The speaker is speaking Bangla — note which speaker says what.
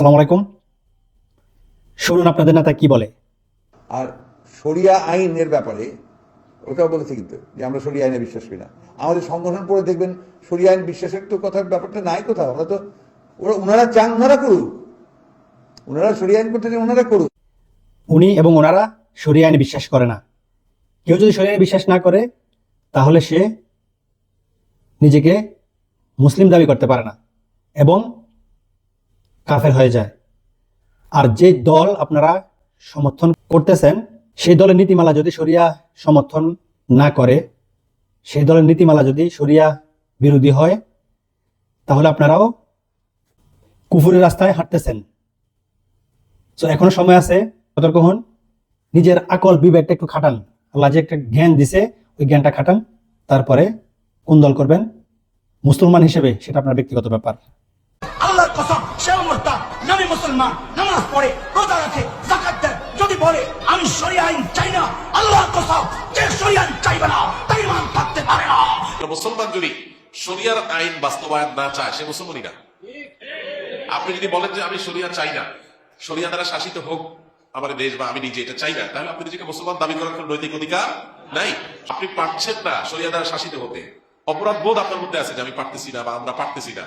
Speaker 1: সালাম আলাইকুম। শুনুন আপনাদের নেতা কি বলে।
Speaker 2: আর শরিয়া আইনের ব্যাপারে ওটাও বলেছে কিন্তু যে আমরা শরিয়া আইনে বিশ্বাস করি না। আমাদের সংগঠন পড়ে দেখবেন শরিয়া আইন বিশ্বাসের তো কথার ব্যাপারটা নাই কোথাও। আমরা তো ওরা ওনারা চান ওনারা করুক। ওনারা শরিয়া আইন করতে চান ওনারা করুক।
Speaker 1: উনি এবং ওনারা শরিয়া আইনে বিশ্বাস করে না। কেউ যদি শরিয়া আইনে বিশ্বাস না করে তাহলে সে নিজেকে মুসলিম দাবি করতে পারে না। এবং কাফের হয়ে যায়। আর যে দল আপনারা সমর্থন করতেছেন, সেই দলের নীতিমালা যদি শরিয়া সমর্থন না করে, সেই দলের নীতিমালা যদি শরিয়া বিরোধী হয়, তাহলে আপনারাও কুফুরের রাস্তায় হাঁটতেছেন। তো এখনও সময় আছে, সতর্ক হন। নিজের আকল বিবেকটা একটু খাটান। আল্লাহ যে একটা জ্ঞান দিছে, ওই জ্ঞানটা খাটান। তারপরে কোন দল করবেন? মুসলমান হিসেবে, সেটা আপনার ব্যক্তিগত ব্যাপার।
Speaker 3: সেও মোরতাদ নবী মুসলমান, নামাজ পড়ে, রোজা রাখে, যাকাত দেয়। যদি বলে, আমি আইন চাই না, আল্লাহর কসম, যে আইন চাইবে না থাকতে পারে না।
Speaker 4: মুসলমান যদি আইন বাস্তবায়ন না চায়, সে মুসলমানই না। আপনি যদি বলেন যে, আমি শরিয়া চাই না, শরিয়া দ্বারা শাসিত হোক আমার দেশ বা আমি নিজে এটা চাই না, তাহলে আপনি নিজেকে মুসলমান দাবি করার কোনো নৈতিক অধিকার নাই। আপনি পারছেন না শরিয়া দ্বারা শাসিত হতে। অপরাধ বোধ আপনার মধ্যে আছে যে, আমি পারতেছি না বা আমরা পারতেছি না।